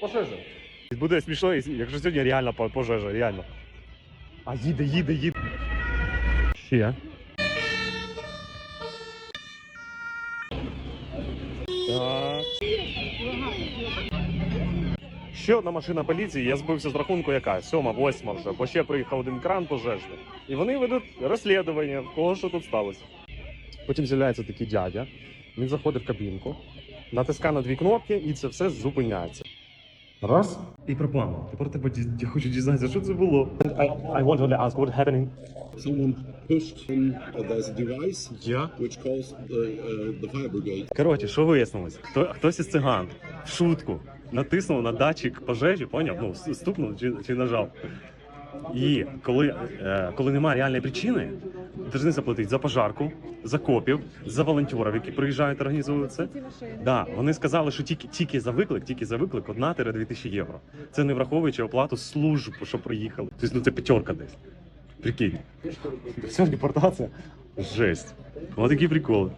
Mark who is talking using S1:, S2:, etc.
S1: Пожежа. Буде смішно, якщо сьогодні реально пожежа, реально. А їде, їде, їде. Ще. Так. Ще одна машина поліції, я збився з рахунку яка? Сьома, восьма вже, бо ще приїхав один кран пожежний. І вони ведуть розслідування, кого що тут сталося. Потім з'являється такий дядя, він заходить в кабінку, натискає на дві кнопки і це все зупиняється. Раз. І пропало. Тепер тебе я хочу дізнатися, що це було. I, I want to ask what happening.
S2: Someone pushed in. There's a device
S1: Yeah.
S2: which calls the uh, the fire brigade.
S1: Коротше, що вияснилось? Хто, хтось із циган в шутку натиснув на датчик пожежі, поняв? Ну, стукнув чи, чи нажав. І коли, е, коли немає реальної причини, повинні заплатити за пожарку, за копів, за волонтерів, які приїжджають і це. Да, вони сказали, що тільки, тільки за виклик, тільки за виклик 1-2 тисячі євро. Це не враховуючи оплату служб, що приїхали. Тобто, ну це п'ятерка десь. Прикинь. Все, депортація. Жесть. Ось такі приколи.